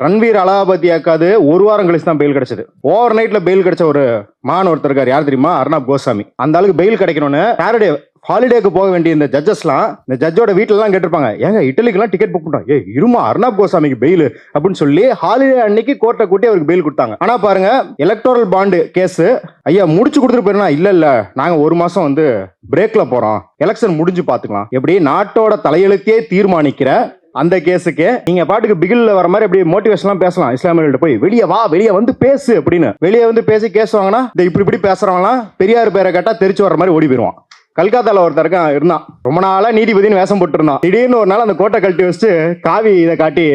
ரன்வீர் அலாபதி அக்காது ஒரு வாரம் கழிச்சு தான் பெயில் கிடைச்சது. ஓவர் நைட்ல பெயில் கிடைச்ச ஒரு மான் ஒருத்தர் இருக்காரு. யார் தெரியுமா? அர்ணாப் கோசாமி அந்த அளவுக்கு பெயில் கிடைக்கணும்னு சாட்டர்டே ஹாலிடேக்கு போக வேண்டிய இந்த ஜட்ஜஸ்லாம் இந்த ஜட்ஜோட வீட்டிலலாம் கேட்டிருப்பாங்க. ஏங்க இட்டலிக்கெல்லாம் டிக்கெட் புக் பண்ணுறோம் ஏ இருமா அர்ணாப் கோசாமிக்கு பெயில் அப்படின்னு சொல்லி ஹாலிடே அன்னைக்கு கோர்ட்டை கூட்டி அவருக்கு பெயில் கொடுத்தாங்க. ஆனால் பாருங்க எலக்டோரல் பாண்டு கேஸ் ஐயா முடிச்சு கொடுத்துட்டு போயிருந்தா இல்லை இல்லை நாங்கள் ஒரு மாதம் வந்து பிரேக்கில் போகிறோம் எலெக்ஷன் முடிஞ்சு பார்த்துக்கலாம். எப்படி நாட்டோட தலையெழுத்தையே தீர்மானிக்கிற அந்த கேஸுக்கு நீங்க பாட்டுக்கு பிகில்ல வர மாதிரி அப்படியே மோட்டிவேஷன்லாம் பேசலாம். இஸ்லாமியர்கள்ட்ட போய் வெளியே வா வெளியே வந்து பேசு அப்படின்னு. வெளியே வந்து பேசி கேஸ் வாங்கினா இந்த இப்படி இப்படி பேசுறவங்களாம் பெரியார் பேரை கேட்டா தெரிச்சு வர மாதிரி ஓடி போயிருவான். கல்கத்தால ஒருத்தர் இருக்கான் இருந்தான். ரொம்ப நாளா நீதிபதினு வேஷம் போட்டுருந்தான். திடீர்னு ஒரு நாள் அந்த கோட்டை கழட்டி வச்சுட்டு காவி இதை காட்டி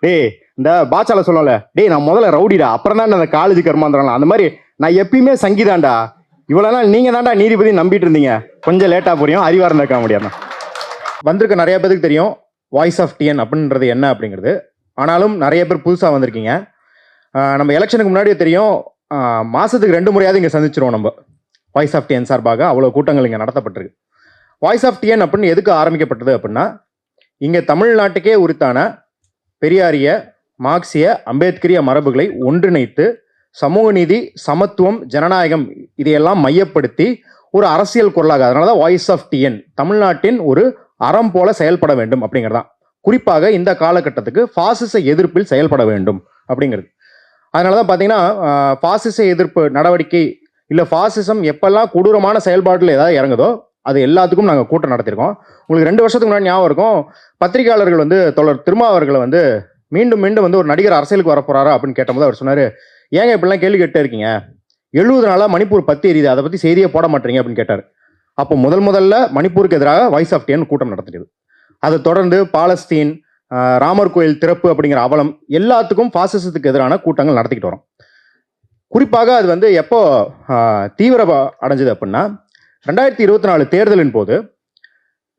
டேய் இந்த பாச்சால சொல்லல டேய் நான் முதல்ல ரவுடிடா அப்புறம் தான் அந்த காலேஜ் கர்மாந்திரலாம் அந்த மாதிரி நான் எப்பயுமே சங்கிதாண்டா இவ்வளவு நாள் நீங்க தான்டா நீதிபதி நம்பிட்டு இருந்தீங்க. கொஞ்சம் லேட்டா புரியும் அறிவாரம் இருக்க முடியாது வந்திருக்க நிறைய பேருக்கு தெரியும். வாய்ஸ் ஆஃப் டிஎன் அப்படின்றது என்ன அப்படிங்கிறது. ஆனாலும் நிறைய பேர் புதுசாக வந்திருக்கீங்க. நம்ம எலெக்ஷனுக்கு முன்னாடியே தெரியும் மாதத்துக்கு ரெண்டு முறையாவது இங்கே சந்திச்சிருவோம் நம்ம. வாய்ஸ் ஆஃப் டிஎன் சார்பாக அவ்வளோ கூட்டங்கள் இங்கே நடத்தப்பட்டிருக்கு. வாய்ஸ் ஆஃப் டிஎன் அப்படின்னு எதுக்கு ஆரம்பிக்கப்பட்டது அப்படின்னா இங்கே தமிழ்நாட்டுக்கே உரித்தான பெரியாரிய மார்க்சிய அம்பேத்கரிய மரபுகளை ஒன்றிணைத்து சமூக நீதி சமத்துவம் ஜனநாயகம் இதையெல்லாம் மையப்படுத்தி ஒரு அரசியல் குரலாக அதனால தான் வாய்ஸ் ஆஃப் டிஎன் தமிழ்நாட்டின் ஒரு அறம் போல செயல்பட வேண்டும் அப்படிங்கிறதான் குறிப்பாக இந்த காலகட்டத்துக்கு பாசிச எதிர்ப்பில் செயல்பட வேண்டும் அப்படிங்கிறது. அதனால தான் பார்த்தீங்கன்னா பாசிச எதிர்ப்பு நடவடிக்கை இல்லை பாசிசம் எப்பெல்லாம் கொடூரமான செயல்பாட்டில் ஏதாவது இறங்குதோ அது எல்லாத்துக்கும் நாங்கள் கூட்டம் நடத்தியிருக்கோம் உங்களுக்கு ரெண்டு வருஷத்துக்கு முன்னாடி ஞாபகம் இருக்கும். பத்திரிகையாளர்கள் வந்து தொடர் திருமாவர்களை வந்து மீண்டும் மீண்டும் வந்து ஒரு நடிகர் அரசியலுக்கு வர போறாரா அப்படின்னு கேட்டபோது அவர் சொன்னார் ஏங்க இப்படிலாம் கேள்வி கேட்டே இருக்கீங்க? எழுபது நாளாக மணிப்பூர் பத்தி எரியுது. அதை பற்றி செய்தியே போட மாட்டீங்க அப்படின்னு கேட்டார். அப்போ முதல் முதல்ல மணிப்பூருக்கு எதிராக வாய்ஸ் ஆஃப் டேன் கூட்டம் நடத்தியது. அதை தொடர்ந்து பாலஸ்தீன் ராமர் கோயில் திறப்பு அப்படிங்கிற அவலம் எல்லாத்துக்கும் பாசிசத்துக்கு எதிரான கூட்டங்கள் நடத்திக்கிட்டு வரோம். குறிப்பாக அது வந்து எப்போ தீவிர அடைஞ்சது அப்படின்னா ரெண்டாயிரத்தி இருபத்தி நாலு தேர்தலின் போது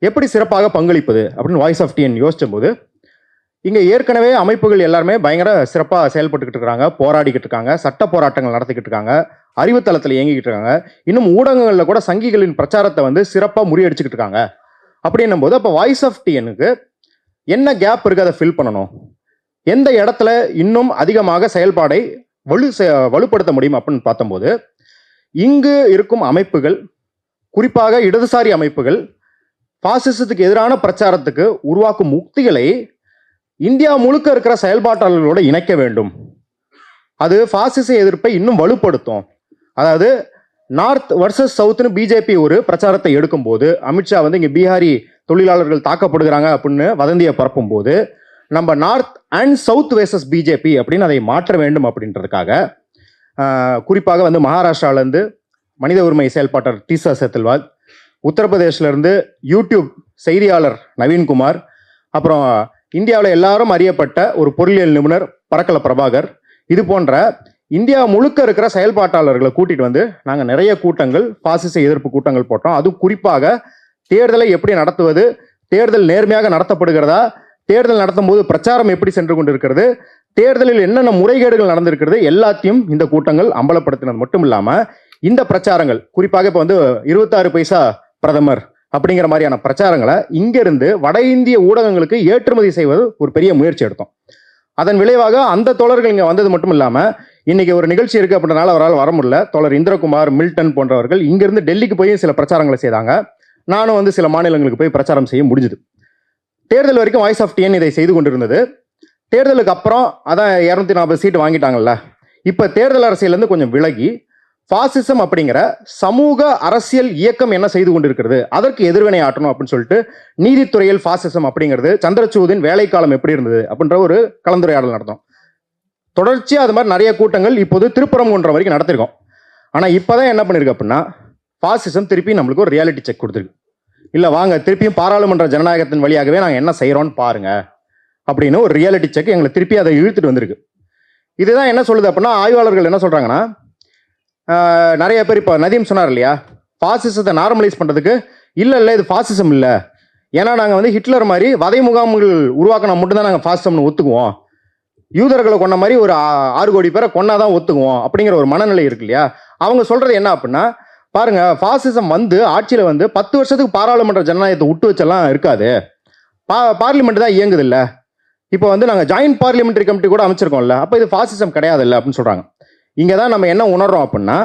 எப்படி சிறப்பாக பங்களிப்பது அப்படின்னு வாய்ஸ் ஆஃப் டிஎன் யோசிச்ச போது இங்கே ஏற்கனவே அமைப்புகள் எல்லாருமே பயங்கர சிறப்பாக செயல்பட்டுக்கிட்டு இருக்காங்க போராடிக்கிட்டு இருக்காங்க சட்ட போராட்டங்கள் நடத்திக்கிட்டு இருக்காங்க அறிவுத்தளத்தில் இயங்கிக்கிட்டு இருக்காங்க. இன்னும் ஊடகங்களில் கூட சங்கிகளின் பிரச்சாரத்தை வந்து சிறப்பாக முறியடிச்சுக்கிட்டு இருக்காங்க. அப்படின்னும் போது அப்போ வாய்ஸ் ஆஃப் டிஎனுக்கு என்ன கேப் இருக்கு அதை ஃபில் பண்ணணும்? எந்த இடத்துல இன்னும் அதிகமாக செயல்பாடை வலு செ- வலுப்படுத்த முடியும் அப்படின்னு பார்த்தம்போது இங்கு இருக்கும் அமைப்புகள் குறிப்பாக இடதுசாரி அமைப்புகள் பாசிசத்துக்கு எதிரான பிரச்சாரத்துக்கு உருவாக்கும் உக்திகளை இந்தியா முழுக்க இருக்கிற செயல்பாட்டாளர்களோட இணைக்க வேண்டும். அது பாசிச எதிர்ப்பை இன்னும் வலுப்படுத்தும். அதாவது நார்த் வர்சஸ் சவுத்னு பிஜேபி ஒரு பிரச்சாரத்தை எடுக்கும்போது அமித்ஷா வந்து இங்கே பீகாரி தொழிலாளர்கள் தாக்கப்படுகிறாங்க அப்படின்னு வதந்தியை பரப்பும் போது நம்ம north and south versus BJP அப்படின்னு அதை மாற்ற வேண்டும் அப்படின்றதுக்காக குறிப்பாக வந்து மகாராஷ்டிராவிலேருந்து மனித உரிமை செயல்பாட்டர் டீசா செத்தில்வால் உத்தரப்பிரதேசிலேருந்து யூடியூப் செய்தியாளர் நவீன்குமார் அப்புறம் இந்தியாவில் எல்லாரும் அறியப்பட்ட ஒரு பொருளியல் நிபுணர் பறக்கல பிரபாகர். இது போன்ற இந்தியா முழுக்க இருக்கிற செயல்பாட்டாளர்களை கூட்டிட்டு வந்து நாங்கள் நிறைய கூட்டங்கள் பாசிச எதிர்ப்பு கூட்டங்கள் போட்டோம். அதுவும் குறிப்பாக தேர்தலை எப்படி நடத்துவது தேர்தல் நேர்மையாக நடத்தப்படுகிறதா தேர்தல் நடத்தும் போது பிரச்சாரம் எப்படி சென்று கொண்டிருக்கிறது தேர்தலில் என்னென்ன முறைகேடுகள் நடந்திருக்கிறது எல்லாத்தையும் இந்த கூட்டங்கள் அம்பலப்படுத்தினது மட்டும் இல்லாமல் இந்த பிரச்சாரங்கள் குறிப்பாக இப்போ வந்து இருபத்தாறு பைசா பிரதமர் அப்படிங்கிற மாதிரியான பிரச்சாரங்களை இங்கிருந்து வட இந்திய ஊடகங்களுக்கு ஏற்றுமதி செய்வது ஒரு பெரிய முயற்சி எடுத்தோம். அதன் விளைவாக அந்த தோழர்கள் இங்கே வந்தது மட்டும் இல்லாமல் இன்னைக்கு ஒரு நிகழ்ச்சி இருக்கு அப்படின்றனால அவரால் வர முடியல. தோழர் இந்திரகுமார் மில்டன் போன்றவர்கள் இங்கிருந்து டெல்லிக்கு போய் சில பிரச்சாரங்களை செய்தாங்க. நானும் வந்து சில மாநிலங்களுக்கு போய் பிரச்சாரம் செய்ய முடிஞ்சுது. தேர்தல் வரைக்கும் வாய்ஸ் ஆஃப் டிஎன் இதை செய்து கொண்டிருந்தது. தேர்தலுக்கு அப்புறம் அதான் இரநூத்தி நாற்பது சீட்டு வாங்கிட்டாங்கல்ல. இப்போ தேர்தல் அரசியலேருந்து கொஞ்சம் விலகி பாசிசம் அப்படிங்கிற சமூக அரசியல் இயக்கம் என்ன செய்து கொண்டிருக்கிறது? அதற்கு எதிர்வினை ஆற்றணும் அப்படின்னு சொல்லிட்டு நீதித்துறையில் பாசிசம் அப்படிங்கிறது சந்திரசூதின் வேலைக்காலம் எப்படி இருந்தது? அப்படின்ற ஒரு கலந்துரையாடல் நடத்தும் தொடர்ச்சியாக அது மாதிரி நிறைய கூட்டங்கள் இப்போது திருப்பரங்குன்ற வரைக்கும் நடத்திருக்கோம். ஆனால் இப்போதான் என்ன பண்ணிருக்கு அப்படின்னா பாசிசம் திருப்பி நம்மளுக்கு ஒரு ரியாலிட்டி செக் கொடுத்துருக்கு. இல்லை வாங்க திருப்பியும் பாராளுமன்ற ஜனநாயகத்தின் வழியாகவே நாங்கள் என்ன செய்கிறோன்னு பாருங்க அப்படின்னு ஒரு ரியாலிட்டி செக் எங்களை திருப்பி அதை இழுத்துட்டு வந்திருக்கு. இதுதான் என்ன சொல்லுது அப்படின்னா ஆய்வாளர்கள் என்ன சொல்கிறாங்கன்னா நிறைய பேர் இப்போ நதியம் சொன்னார் இல்லையா? ஃபாசிசத்தை நார்மலைஸ் பண்ணுறதுக்கு இல்லை இல்லை இது ஃபாசிசம் இல்லை. ஏன்னா நாங்கள் வந்து ஹிட்லர் மாதிரி வதை முகாம்கள் உருவாக்கினா மட்டும்தான் நாங்கள் ஃபாசிசம்னு ஒத்துக்குவோம். யூதர்களை கொண்ட மாதிரி ஒரு ஆறு கோடி பேரை கொன்னாதான் ஒத்துக்குவோம் அப்படிங்கிற ஒரு மனநிலை இருக்கு இல்லையா? அவங்க சொல்றது என்ன அப்படின்னா பாருங்க ஃபாசிசம் வந்து ஆட்சியில வந்து பத்து வருஷத்துக்கு பாராளுமன்ற ஜனநாயகத்தை விட்டு வச்செல்லாம் இருக்காது. பா பார்லிமெண்ட் தான் இயங்குதில்ல இப்போ வந்து நாங்கள் ஜாயின்ட் பார்லிமெண்டரி கமிட்டி கூட அமைச்சிருக்கோம்ல அப்போ இது ஃபாசிசம் கிடையாது இல்லை அப்படின்னு சொல்கிறாங்க இங்கே தான் நம்ம என்ன உணர்றோம் அப்படின்னா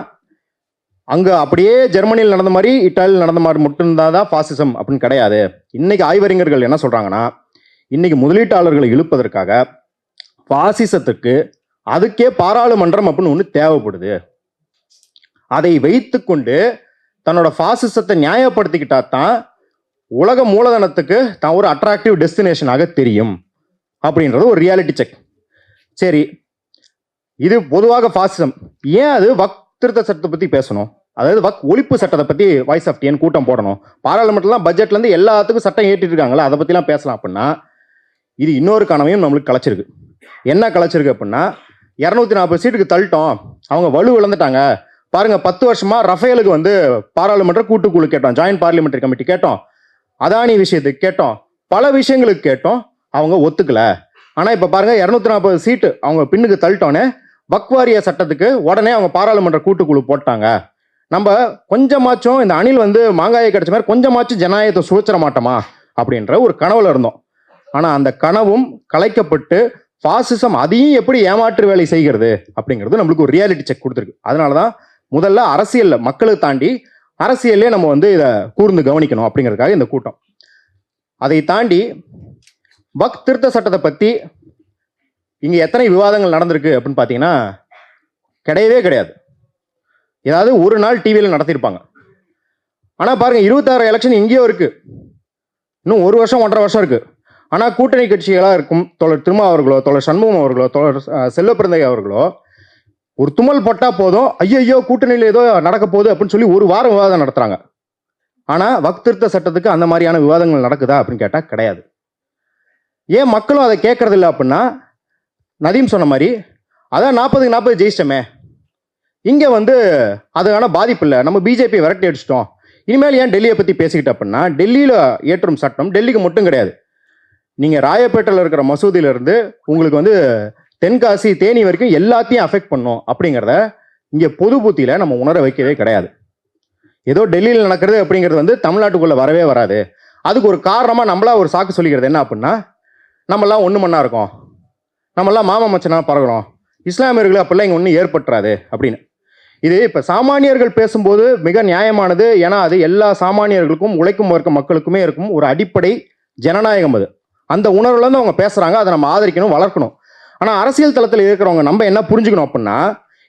அங்கே அப்படியே ஜெர்மனியில் நடந்த மாதிரி இட்டாலியில் நடந்த மாதிரி மட்டும்தான் தான் ஃபாசிசம் அப்படின்னு கிடையாது. இன்னைக்கு ஆய்வறிஞர்கள் என்ன சொல்கிறாங்கன்னா இன்னைக்கு முதலீட்டாளர்களை இழுப்பதற்காக பாசிசத்துக்கு அதுக்கே பாராளுமன்றம் அப்படின்னு ஒன்று தேவைப்படுது. அதை வைத்துக்கொண்டு தன்னோட பாசிசத்தை நியாயப்படுத்திக்கிட்டா தான் உலக மூலதனத்துக்கு தான் ஒரு அட்ராக்டிவ் டெஸ்டினேஷனாக தெரியும் அப்படின்றது ஒரு ரியாலிட்டி செக் சரி இது பொதுவாக ஃபாசிசம் ஏன் அது வக் திருத்த சட்டத்தை பற்றி பேசணும்? அதாவது வக் ஒழிப்பு சட்டத்தை பற்றி வாய்ஸ் ஆஃப் டிஎன் கூட்டம் போடணும். பாராளுமன்றம்லாம் பட்ஜெட்லேருந்து எல்லாத்துக்கும் சட்டம் ஏற்றிட்டு இருக்காங்களா அதை பற்றிலாம் பேசலாம் அப்படின்னா இது இன்னொரு கனவையும் நம்மளுக்கு கலைச்சிருக்கு. என்ன கலைச்சிருக்கு அப்படின்னா இரநூத்தி நாற்பது சீட்டுக்கு தள்ளிட்டோம். அவங்க வலு இழந்துட்டாங்க பாருங்க பத்து வருஷமா ரஃபேலுக்கு வந்து பாராளுமன்ற கூட்டுக்குழு கேட்டோம். ஜாயின்ட் பார்லிமெண்டரி கமிட்டி கேட்டோம். அதானி விஷயத்துக்கு கேட்டோம். பல விஷயங்களுக்கு கேட்டோம். அவங்க ஒத்துக்கல. ஆனா இப்ப பாருங்க இரநூத்தி நாற்பது சீட்டு அவங்க பின்னுக்கு தள்ளிட்டோன்னே வக்வாரிய சட்டத்துக்கு உடனே அவங்க பாராளுமன்ற கூட்டுக்குழு போட்டாங்க. நம்ம கொஞ்சமாச்சும் இந்த அணில் வந்து மாங்காயை கிடைச்ச மாதிரி கொஞ்சமாச்சும் ஜனநாயகத்தை சுழச்சிட மாட்டோமா? அப்படின்ற ஒரு கனவுல இருந்தோம். ஆனா அந்த கனவும் கலைக்கப்பட்டு பாசிசம் அதையும் எப்படி ஏமாற்று வேலை செய்கிறது அப்படிங்கிறது நம்மளுக்கு ஒரு ரியாலிட்டி செக் கொடுத்துருக்கு. அதனாலதான் முதல்ல அரசியல்ல மக்களை தாண்டி அரசியல்லே நம்ம வந்து இதை கூர்ந்து கவனிக்கணும் அப்படிங்கிறதுக்காக இந்த கூட்டம். அதை தாண்டி வக் திருத்த சட்டத்தை பத்தி இங்கே எத்தனை விவாதங்கள் நடந்திருக்கு அப்படின்னு பார்த்தீங்கன்னா கிடையவே கிடையாது. ஏதாவது ஒரு நாள் டிவியில் நடத்தியிருப்பாங்க ஆனால் பாருங்கள் இருபத்தாறு எலெக்ஷன் இங்கேயும் இருக்குது இன்னும் ஒரு வருஷம் ஒன்றரை வருஷம் இருக்கு. ஆனால் கூட்டணி கட்சிகளாக இருக்கும் தொடர் திருமா அவர்களோ தொடர் சண்முகம் அவர்களோ தொடர் செல்லப்பிறந்தை அவர்களோ ஒரு தும்மல் பட்டால் போதும் ஐயோ கூட்டணியில் ஏதோ நடக்க போகுது அப்படின்னு சொல்லி ஒரு வாரம் விவாதம் நடத்துகிறாங்க ஆனால் வக்திருத்த சட்டத்துக்கு அந்த மாதிரியான விவாதங்கள் நடக்குதா அப்படின்னு கேட்டால் கிடையாது. ஏன் மக்களும் அதை கேட்கறதில்ல அப்படின்னா நதீம் சொன்ன மாதிரி அதான் நாற்பதுக்கு நாற்பது ஜெயிச்சிட்டமே. இங்கே வந்து அதுக்கான பாதிப்பு இல்லை. நம்ம பிஜேபி விரட்டி அடிச்சிட்டோம். இனிமேல் ஏன் டெல்லியை பற்றி பேசிக்கிட்ட அப்படின்னா டெல்லியில் ஏற்றும் சட்டம் டெல்லிக்கு மட்டும் கிடையாது. நீங்கள் ராயப்பேட்டையில் இருக்கிற மசூதியிலேருந்து உங்களுக்கு வந்து தென்காசி தேனி வரைக்கும் எல்லாத்தையும் அஃபெக்ட் பண்ணும் அப்படிங்கிறத இங்கே பொது புத்தியில் நம்ம உணர வைக்கவே கிடையாது. ஏதோ டெல்லியில் நடக்கிறது அப்படிங்கிறது வந்து தமிழ்நாட்டுக்குள்ளே வரவே வராது. அதுக்கு ஒரு காரணமாக நம்மளா ஒரு சாக்கு சொல்லிக்கிறது என்ன அப்படின்னா நம்மெல்லாம் ஒன்று மண்ணா இருக்கோம். நம்மெல்லாம் மாமா மச்சனாக பறக்கிறோம் இஸ்லாமியர்கள் அப்படிலாம் இங்கே ஒன்றும் ஏற்பட்டுறாது அப்படின்னு. இது இப்போ சாமானியர்கள் பேசும்போது மிக நியாயமானது. ஏன்னா அது எல்லா சாமானியர்களுக்கும் உழைக்கும் வர்க்க மக்களுக்குமே இருக்கும் ஒரு அடிப்படை ஜனநாயகம் அது. அந்த உணர்வுல இருந்து அவங்க பேசுகிறாங்க அதை நம்ம ஆதரிக்கணும் வளர்க்கணும். ஆனால் அரசியல் தளத்தில் இருக்கிறவங்க நம்ம என்ன புரிஞ்சுக்கணும் அப்படின்னா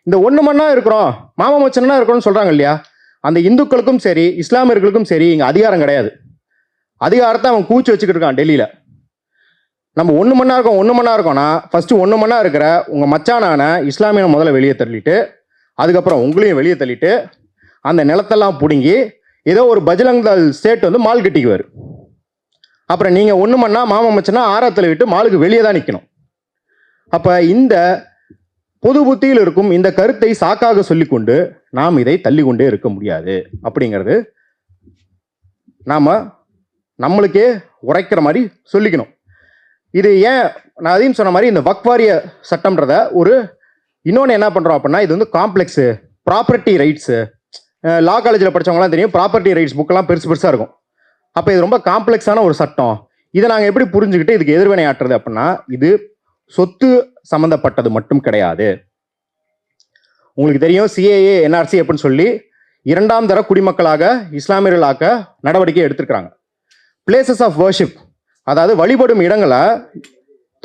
இந்த ஒன்று மண்ணா இருக்கிறோம். மாமா மச்சனா இருக்கிறோம்னு சொல்கிறாங்க இல்லையா? அந்த இந்துக்களுக்கும் சரி இஸ்லாமியர்களுக்கும் சரி இங்கே அதிகாரம் கிடையாது. அதிகாரத்தை அவன் கூச்சி வச்சுக்கிட்டு இருக்கான் டெல்லியில். நம்ம ஒன்று மணி இருக்கோம் ஒன்று மணி இருக்கோம்னா ஃபஸ்ட்டு ஒன்று மணி இருக்கிற உங்கள் மச்சானான இஸ்லாமியனை முதல்ல வெளியே தள்ளிட்டு அதுக்கப்புறம் உங்களையும் வெளியே தள்ளிட்டு அந்த நிலத்தெல்லாம் பிடுங்கி ஏதோ ஒரு பஜலங்கால் ஸ்டேட் வந்து மால் கட்டிக்குவார். அப்புறம் நீங்கள் ஒன்று மண்ணா மாமா மச்சனா ஆரத்தில் விட்டு மாலுக்கு வெளியே தான் நிற்கணும் அப்போ இந்த பொது புத்தியில் இருக்கும் இந்த கருத்தை சாக்காக சொல்லிக்கொண்டு நாம் இதை தள்ளிக்கொண்டே இருக்க முடியாது. அப்படிங்கிறது நாம் நம்மளுக்கே உரைக்கிற மாதிரி சொல்லிக்கணும். இது ஏன் நான் அதையும் சொன்ன மாதிரி இந்த வக்வாரிய சட்டம்ன்றத ஒரு இன்னொன்று என்ன பண்ணுறோம் அப்படின்னா இது வந்து காம்ப்ளெக்ஸு ப்ராப்பர்ட்டி ரைட்ஸு லா காலேஜில் படித்தவங்களாம் தெரியும் ப்ராப்பர்ட்டி ரைட்ஸ் புக்கெல்லாம் பெருசு பெருசாக இருக்கும். அப்போ இது ரொம்ப காம்ப்ளெக்ஸான ஒரு சட்டம். இதை நாங்கள் எப்படி புரிஞ்சுக்கிட்டு இதுக்கு எதிர்வினை ஆற்றுறது அப்படின்னா இது சொத்து சம்மந்தப்பட்டது மட்டும் கிடையாது. உங்களுக்கு தெரியும் சிஏஏ என்ஆர்சி அப்படின்னு சொல்லி இரண்டாம் தர குடிமக்களாக இஸ்லாமியர்களாக்க நடவடிக்கை எடுத்திருக்கிறாங்க. பிளேசஸ் ஆஃப் வர்ஷிப் அதாவது வழிபடும் இடங்களை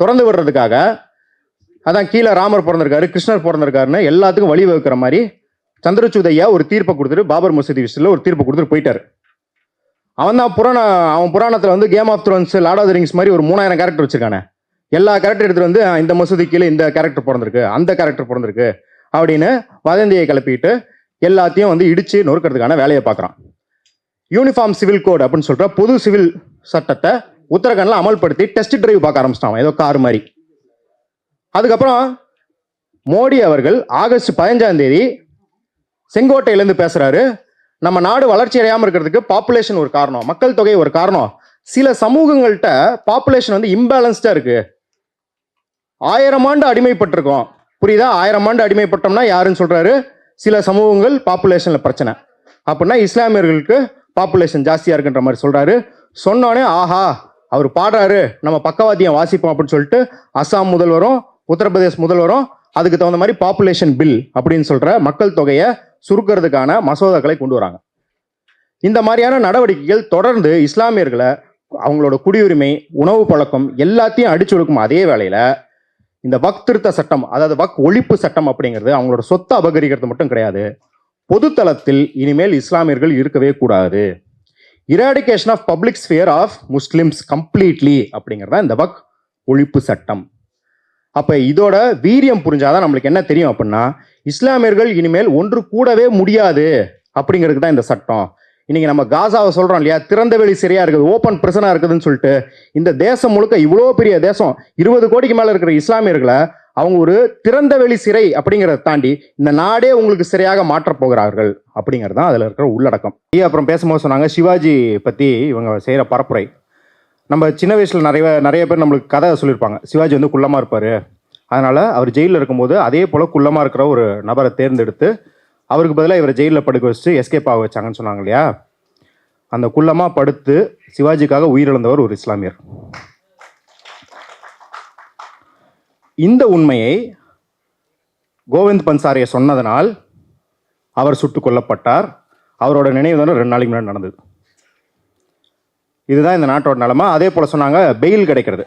திறந்து விடுறதுக்காக அதான் கீழே ராமர் பிறந்திருக்காரு கிருஷ்ணர் பிறந்திருக்காருன்னு எல்லாத்துக்கும் வழி வகுக்கிற மாதிரி சந்திரசூட் ஒரு தீர்ப்பை கொடுத்துட்டு பாபர் மசூதி விஷயத்தில் ஒரு தீர்ப்பை கொடுத்துட்டு போயிட்டாரு. அவன் தான் புராண அவன் புராணத்தில் வந்து Game of Thrones Lord of Rings மாதிரி ஒரு மூணாயிரம் கேரக்டர் வச்சிருக்கானே. எல்லா கேரக்டர் எடுத்துகிட்டு வந்து இந்த மசூதி கீழே இந்த கேரக்டர் பிறந்திருக்கு அந்த கேரக்டர் பிறந்திருக்கு அப்படின்னு வதந்தியை கிளப்பிட்டு எல்லாத்தையும் வந்து இடிச்சு நொறுக்கிறதுக்கான வேலையை பார்க்குறான். யூனிஃபார்ம் சிவில் கோட் அப்படின்னு சொல்கிற பொது சிவில் சட்டத்தை உத்தரகாண்ட்ல அமல்படுத்தி டெஸ்ட் டிரைவ் பார்க்க ஆரம்பிச்சிட்டான் ஏதோ கார் மாதிரி. அதுக்கப்புறம் மோடி அவர்கள் ஆகஸ்ட் பதினஞ்சாம் தேதி செங்கோட்டையிலேருந்து பேசுறாரு. நம்ம நாடு வளர்ச்சி அடையாமல் இருக்கிறதுக்கு பாப்புலேஷன் ஒரு காரணம் மக்கள் தொகை ஒரு காரணம். சில சமூகங்கள்கிட்ட பாப்புலேஷன் வந்து இம்பேலன்ஸ்டா இருக்கு. ஆயிரம் ஆண்டு அடிமைப்பட்டிருக்கோம். புரியுதா? ஆயிரம் ஆண்டு அடிமைப்பட்டோம்னா யாருன்னு சொல்றாரு? சில சமூகங்கள் பாப்புலேஷன்ல பிரச்சனை. அப்படின்னா இஸ்லாமியர்களுக்கு பாப்புலேஷன் ஜாஸ்தியா இருக்குன்ற மாதிரி சொல்றாரு. சொன்னோடனே ஆஹா அவர் பாடுறாரு நம்ம பக்கவாத்தியம் வாசிப்போம் அப்படின்னு சொல்லிட்டு அஸ்ஸாம் முதல்வரும் உத்தரப்பிரதேஷ் முதல்வரும் அதுக்கு தகுந்த மாதிரி பாப்புலேஷன் பில் அப்படின்னு சொல்ற மக்கள் தொகையை சுருக்கிறதுக்கான மசோதாக்களை கொண்டு வராங்க. இந்த மாதிரியான நடவடிக்கைகள் தொடர்ந்து இஸ்லாமியர்களை அவங்களோட குடியுரிமை உணவு பழக்கம் எல்லாத்தையும் அடிச்சு கொடுக்கும் அதே வேளையில இந்த வக் திருத்த சட்டம் அதாவது வக் ஒழிப்பு சட்டம் அப்படிங்கிறது அவங்களோட சொத்தை அபகரிக்கிறது மட்டும் கிடையாது. பொதுத்தளத்தில் இனிமேல் இஸ்லாமியர்கள் இருக்கவே கூடாது. Eradication of public sphere of Muslims completely அப்படிங்கிறது இந்த வக் ஒழிப்பு சட்டம். அப்போ இதோட வீரியம் புரிஞ்சாதான் நம்மளுக்கு என்ன தெரியும் அப்படின்னா இஸ்லாமியர்கள் இனிமேல் ஒன்று கூடவே முடியாது அப்படிங்கிறதுக்கு தான் இந்த சட்டம். இன்னைக்கு நம்ம காசாவை சொல்கிறோம் இல்லையா திறந்தவெளி சிறையாக இருக்குது ஓப்பன் பிரசனா இருக்குதுன்னு சொல்லிட்டு இந்த தேசம் முழுக்க இவ்வளோ பெரிய தேசம் இருபது கோடிக்கு மேலே இருக்கிற இஸ்லாமியர்களை அவங்க ஒரு திறந்தவெளி சிறை அப்படிங்கிறத தாண்டி இந்த நாடே உங்களுக்கு சிறையாக மாற்றப் போகிறார்கள் அப்படிங்கிறது தான் அதில் இருக்கிற உள்ளடக்கம். அப்புறம் பேசும்போது சொன்னாங்க சிவாஜி பற்றி இவங்க செய்கிற பரப்புரை. நம்ம சின்ன வயசில் நிறைய நிறைய பேர் நம்மளுக்கு கதை சொல்லியிருப்பாங்க சிவாஜி வந்து குள்ளமாக இருப்பார். அதனால் அவர் ஜெயிலில் இருக்கும்போது அதே போல் குள்ளமாக இருக்கிற ஒரு நபரை தேர்ந்தெடுத்து அவருக்கு பதிலாக இவரை ஜெயிலில் படுக்க வச்சு எஸ்கேப் ஆக வச்சாங்கன்னு சொன்னாங்க இல்லையா? அந்த குள்ளமாக படுத்து சிவாஜிக்காக உயிரிழந்தவர் ஒரு இஸ்லாமியர். இந்த உண்மையை கோவிந்த் பன்சாரியை சொன்னதனால் அவர் சுட்டுக் கொல்லப்பட்டார். அவரோட நினைவு தானே ரெண்டு நாளைக்கு முன்னாடி நடந்தது. இதுதான் இந்த நாட்டோட நிலமை. அதே போல் சொன்னாங்க பெயில் கிடைக்கிறது.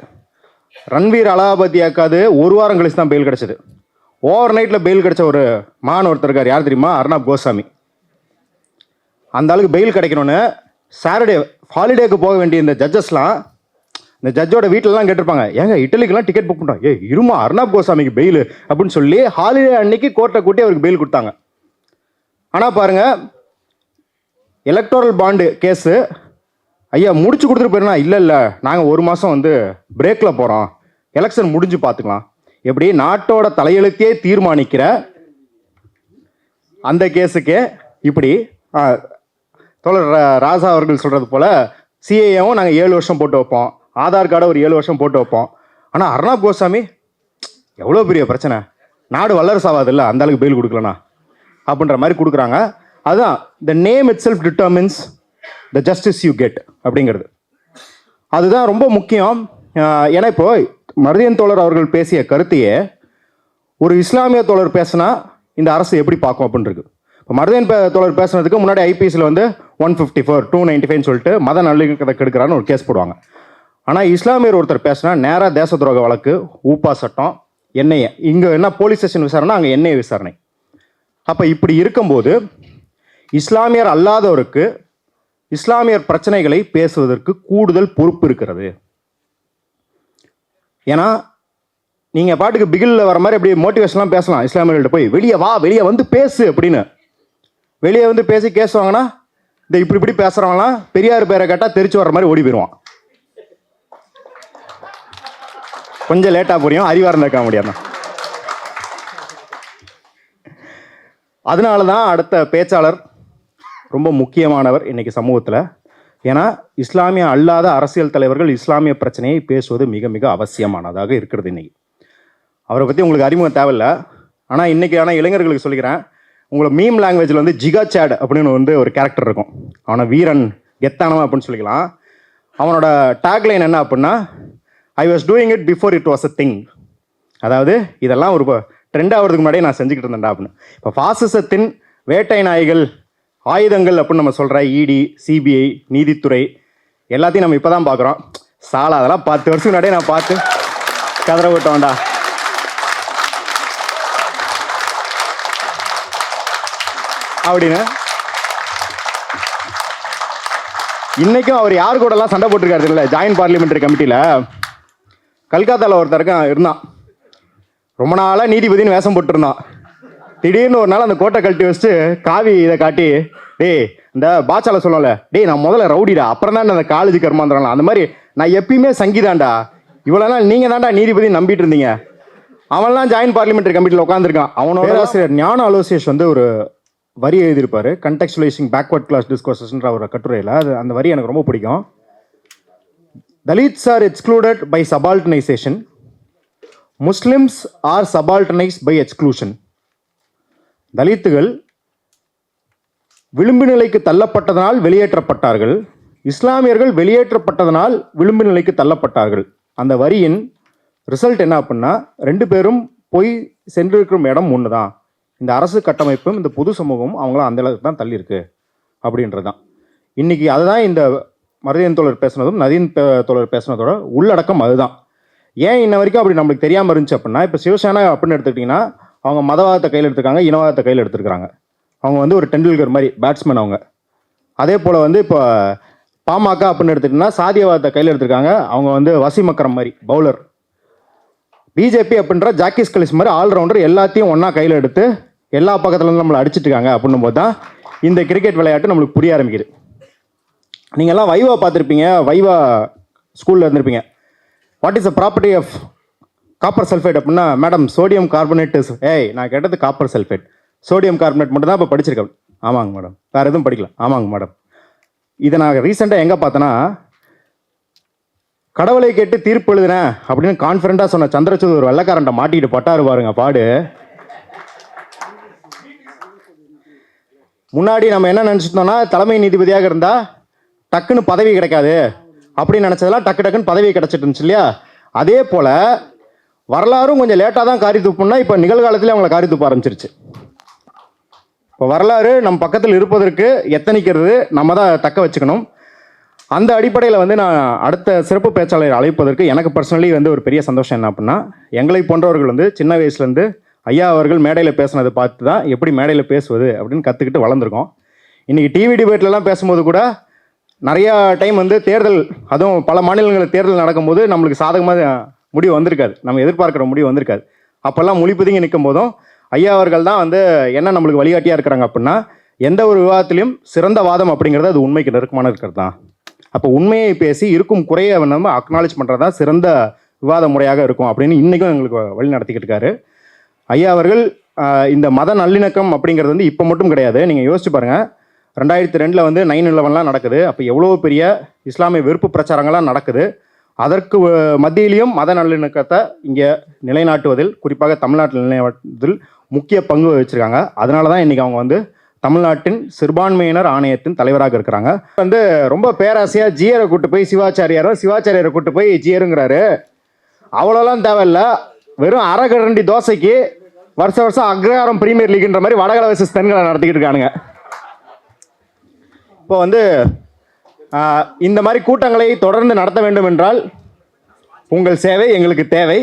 ரன்வீர் அலாபதியாக்காது ஒரு வாரம் கழிச்சு தான் பெயில் கிடைச்சது. ஓவர் நைட்டில் பெயில் கிடைச்ச ஒரு மான் ஒருத்தர் இருக்கார். யார் தெரியுமா? அர்ணாப் கோசாமி அந்த அளவுக்கு பெயில் கிடைக்கணும்னு சாட்டர்டே ஹாலிடேக்கு போக வேண்டிய இந்த ஜட்ஜஸ்லாம் இந்த ஜட்ஜோட வீட்டிலலாம் கேட்டிருப்பாங்க ஏங்க இட்டலிக்கெல்லாம் டிக்கெட் புக் பண்ணுறோம் ஏ இருமா அர்ணாப் கோசாமிக்கு பெயில் அப்படின்னு சொல்லி ஹாலிடே அன்னைக்கு கோர்ட்டை கூட்டி அவருக்கு பெயில் கொடுத்தாங்க. ஆனால் பாருங்க எலக்டோரல் பாண்டு கேஸு ஐயா முடிச்சு கொடுத்துட்டு போயிருந்தா இல்லை இல்லை நாங்கள் ஒரு மாதம் வந்து பிரேக்கில் போகிறோம் எலெக்ஷன் முடிஞ்சு பார்த்துக்கலாம் எப்படி நாட்டோட தலையெழுத்தையே தீர்மானிக்கிற அந்த கேஸுக்கு இப்படி ஆ, தோழர் ரா- ராசா அவர்கள் சொல்கிறது போல் சிஏவும் நாங்கள் ஏழு வருஷம் போட்டு வைப்போம். ஆதார் கார்டை ஒரு ஏழு வருஷம் போட்டு வைப்போம். ஆனால் அர்ணாப் கோசாமி எவ்வளோ பெரிய பிரச்சனை. நாடு வல்லரசு ஆகாதுல்ல அந்த அளவுக்கு பெயில் கொடுக்கலனா? அப்படின்ற மாதிரி கொடுக்குறாங்க. அதுதான் the name itself determines the justice you get அப்படிங்கிறது. அதுதான் ரொம்ப முக்கியம். ஏன்னா இப்போ மருதியன் தோழர் அவர்கள் பேசிய கருத்தையே ஒரு இஸ்லாமிய தோழர் பேசினா இந்த அரசு எப்படி பார்க்கும் அப்படின்றது. இப்போ மருதியன் தோழர் பேசுனதுக்கு முன்னாடி ஐபிஎஸ்ல வந்து one fifty four two ninety ஃபைவ்னு சொல்லிட்டு மத நல்லிணக்கத்தை கெடுக்கிறான்னு ஒரு கேஸ் போடுவாங்க. ஆனால் இஸ்லாமியர் ஒருத்தர் பேசினா நேராக தேச துரோக வழக்கு ஊப்பா சட்டம் என்ஐஏ இங்கே என்ன போலீஸ் ஸ்டேஷன் விசாரணை அங்கே என்ஐஏ விசாரணை. அப்போ இப்படி இருக்கும்போது இஸ்லாமியர் அல்லாதவருக்கு இஸ்லாமியர் பிரச்சனைகளை பேசுவதற்கு கூடுதல் பொறுப்பு இருக்கிறது. ஏன்னா நீங்கள் பாட்டுக்கு பிகிலில் வர மாதிரி அப்படியே மோட்டிவேஷன்லாம் பேசலாம். இஸ்லாமியர்கள்ட்ட போய் வெளியே வா வெளியே வந்து பேசு அப்படின்னு. வெளியே வந்து பேசி கேசுவாங்கன்னா இந்த இப்படி இப்படி பேசுகிறவங்களாம் பெரியார் பேரை கேட்டால் தெரிச்சு வர்ற மாதிரி ஓடி போயிடுவான் கொஞ்சம் லேட்டாக புரியும் அறிவார்ந்த இருக்க முடியாது அதனால தான் அடுத்த பேச்சாளர் ரொம்ப முக்கியமானவர் இன்னைக்கு சமூகத்தில். ஏன்னா இஸ்லாமிய அல்லாத அரசியல் தலைவர்கள் இஸ்லாமிய பிரச்சனையை பேசுவது மிக மிக அவசியமானதாக இருக்கிறது இன்னைக்கு. அவரை பற்றி உங்களுக்கு அறிமுகம் தேவையில்ல. ஆனால் இன்னைக்கு ஆனால் இளைஞர்களுக்கு சொல்லிக்கிறேன். உங்களை மீம் லாங்குவேஜில் வந்து ஜிகா சேட் அப்படின்னு வந்து ஒரு கேரக்டர் இருக்கும். அவனை வீரன் கெத்தானவன் அப்படின்னு சொல்லிக்கலாம். அவனோட டேக்லைன் என்ன அப்படின்னா I was doing it before it was a thing அதாவது இதெல்லாம் ஒரு ட்ரெண்ட் ஆகிறதுக்கு முன்னாடியே நான் செஞ்சுக்கிட்டு இருந்தேன்டா அப்படின்னு. இப்போ பாசிசத்தின் வேட்டை நாய்கள் ஆயுதங்கள் அப்படின்னு நம்ம சொல்கிற இடி சிபிஐ நீதித்துறை எல்லாத்தையும் நம்ம இப்போ தான் பார்க்குறோம். சாலா அதெல்லாம் பத்து வருஷம் முன்னாடியே நான் பார்த்து கதற விட்டோம்டா. அப்படின்னு. இன்னைக்கும் அவர் யார் கூடலாம் சண்டை போட்டிருக்காரு இல்லை ஜாயின்ட் பார்லிமெண்ட்ரி கமிட்டியில் கல்கத்தாவில் ஒருத்தருக்கும் இருந்தான். ரொம்ப நாளாக நீதிபதினு வேஷம் போட்டிருந்தான். திடீர்னு ஒரு நாள் அந்த கோட்டை கழட்டி வச்சுட்டு காவி இதை காட்டி டேய் இந்த பாச்சால சொல்லல டேய் நான் முதல்ல ரவுடிடா அப்புறம் தான் அந்த காலேஜ் கர்மாந்திரலாம் அந்த மாதிரி நான் எப்பயுமே சங்கிதாண்டா இவ்வளோ நாள் நீங்கள் தான்டா நீதிபதி நம்பிட்டு இருந்தீங்க. அவன்லாம் ஜாயின் பார்லிமெண்ட்ரி கமிட்டியில் உட்காந்துருக்கான் அவனோட ஆசிரியர் ஞான அலோசியேஷ் வந்து ஒரு வரி எழுதியிருப்பாரு. கண்டெக்சுவலைசிங் பேக்வர்ட் கிளாஸ் டிஸ்கோசஸ்ன்ற ஒரு கட்டுரையில். அது அந்த வரி எனக்கு ரொம்ப பிடிக்கும். Dalits are excluded by subalternisation Muslims are subalternise by exclusion தலித்துகள் விளிம்பு நிலைக்கு தள்ளப்பட்டதனால் வெளியேற்றப்பட்டார்கள். இஸ்லாமியர்கள் வெளியேற்றப்பட்டதனால் விளிம்பு நிலைக்கு தள்ளப்பட்டார்கள். அந்த வரியின் ரிசல்ட் என்ன அப்படின்னா ரெண்டு பேரும் போய் சென்றிருக்கும் இடம் ஒன்று தான் இந்த அரசு கட்டமைப்பும் இந்த பொது சமூகமும் அவங்கள அந்த அளவுக்கு தான் தள்ளியிருக்கு. அப்படின்றது தான் இன்னைக்கு அதுதான் இந்த மருதியன் தோழர் பேசுனதும் நதியின் தோழர் பேசுனதோட உள்ளடக்கம் அதுதான். ஏன் இன்ன வரைக்கும் அப்படி நம்மளுக்கு தெரியாமல் இருந்துச்சு அப்படின்னா இப்போ சிவசேனா அப்படின்னு எடுத்துக்கிட்டிங்கன்னா அவங்க மதவாதத்தை கையில் எடுத்துருக்காங்க இனவாதத்தை கையில் எடுத்துருக்காங்க அவங்க வந்து ஒரு டெண்டுல்கர் மாதிரி பேட்ஸ்மேன் அவங்க. அதே போல் வந்து இப்போ பாமக அப்படின்னு எடுத்துக்கிட்டிங்கன்னா சாதியவாதத்தை கையில் எடுத்திருக்காங்க அவங்க வந்து வசிமக்கரம் மாதிரி பவுலர். பிஜேபி அப்படின்ற ஜாக்கிஸ் கலிஸ் மாதிரி ஆல்ரவுண்டர் எல்லாத்தையும் ஒன்றா கையில் எடுத்து எல்லா பக்கத்துலேருந்து நம்மளை அடிச்சிட்ருக்காங்க அப்படின்னும் போது தான் இந்த கிரிக்கெட் விளையாட்டு நம்மளுக்கு புரிய ஆரம்பிக்குது. நீங்க எல்லாம் வைவா பார்த்துருப்பீங்க வைவா ஸ்கூலில் இருந்திருப்பீங்க. What is the property of copper sulphate அப்படின்னா மேடம் சோடியம் கார்பனேட் இஸ் ஏய் நான் கேட்டது காப்பர் சல்ஃபேட் சோடியம் கார்பனேட் மட்டும் தான் இப்போ படிச்சிருக்கேன். ஆமாங்க மேடம் வேறு எதுவும் படிக்கல. ஆமாங்க மேடம் இதை நான் ரீசெண்டாக எங்கே பார்த்தேன்னா கடவுளை கேட்டு தீர்ப்பு எழுதுனேன் அப்படின்னு கான்ஃபிடண்டாக சொன்ன சந்திரசூட் ஒரு வெள்ளக்காரன்ட்ட மாட்டிட்டு பட்டாரு பாருங்க பாடு. முன்னாடி நம்ம என்ன நினச்சிருந்தோம்னா தலைமை நீதிபதியாக இருந்தால் டக்குன்னு பதவி கிடைக்காது அப்படின்னு நினச்சதெல்லாம் டக்கு டக்குன்னு பதவி கிடச்சிட்டு இருந்துச்சு இல்லையா? அதே போல் வரலாறும் கொஞ்சம் லேட்டாக தான் காரி துப்புனா இப்போ நிகழ்காலத்தில் அவங்கள காரி துப்ப ஆரம்பிச்சிருச்சு. இப்போ வரலாறு நம் பக்கத்தில் இருப்பதற்கு எத்தனைக்கிறது நம்ம தான் தக்க வச்சுக்கணும். அந்த அடிப்படையில் வந்து நான் அடுத்த சிறப்பு பேச்சாளர் அழைப்பதற்கு எனக்கு பர்சனலி வந்து ஒரு பெரிய சந்தோஷம் என்ன அப்படின்னா எங்களை போன்றவர்கள் வந்து சின்ன வயசுலேருந்து ஐயா அவர்கள் மேடையில் பேசுனதை பார்த்து தான் எப்படி மேடையில் பேசுவது அப்படின்னு கற்றுக்கிட்டு வளர்ந்துருக்கோம். இன்றைக்கி டிவி டிபேட்லலாம் பேசும்போது கூட நிறையா டைம் வந்து தேர்தல் அதுவும் பல மாநிலங்களில் தேர்தல் நடக்கும்போது நம்மளுக்கு சாதகமாக முடிவு வந்திருக்காது. நம்ம எதிர்பார்க்குற முடிவு வந்திருக்காது. அப்போல்லாம் மொழிப்பதுங்கி நிற்கும் போதும் ஐயா அவர்கள் தான் வந்து என்ன நம்மளுக்கு வழிகாட்டியாக இருக்கிறாங்க அப்படின்னா எந்த ஒரு விவாதத்திலையும் சிறந்த வாதம் அப்படிங்கிறது அது உண்மைக்கு நெருக்கமான இருக்கிறது தான். அப்போ உண்மையை பேசி இருக்கும் குறையை நம்ம அக்னாலேஜ் பண்ணுறது தான் சிறந்த விவாத முறையாக இருக்கும் அப்படின்னு இன்றைக்கும் எங்களுக்கு வழி நடத்திக்கிட்டு இருக்காரு. ஐயா அவர்கள் இந்த மத நல்லிணக்கம் அப்படிங்கிறது வந்து இப்போ மட்டும் கிடையாது. நீங்கள் யோசிச்சு பாருங்கள் ரெண்டாயிரத்தி ரெண்டில் வந்து நைன் இலவன்லாம் நடக்குது. அப்போ எவ்வளோ பெரிய இஸ்லாமிய வெறுப்பு பிரச்சாரங்கள்லாம் நடக்குது. அதற்கு மத்தியிலையும் மத நல்லிணக்கத்தை இங்கே நிலைநாட்டுவதில் குறிப்பாக தமிழ்நாட்டில் நிலைநாட்டுவதில் முக்கிய பங்கு வகிச்சிருக்காங்க. அதனால தான் இன்றைக்கி அவங்க வந்து தமிழ்நாட்டின் சிறுபான்மையினர் ஆணையத்தின் தலைவராக இருக்கிறாங்க. வந்து ரொம்ப பேராசையாக ஜியரை கூட்டு போய் சிவாச்சாரியாரும் சிவாச்சாரியாரை கூட்டு போய் ஜியருங்கிறாரு அவ்வளோலாம் தேவையில்ல. வெறும் அரைக்கரண்டி தோசைக்கு வருஷ வருஷம் அக்ரஹாரம் பிரீமியர் லீக்ன்ற மாதிரி வடகல வர்சஸ் தென்களை நடத்திக்கிட்டு இருக்கானுங்க. இப்போ வந்து இந்த மாதிரி கூட்டங்களை தொடர்ந்து நடத்த வேண்டும் என்றால் உங்கள் சேவை எங்களுக்கு தேவை.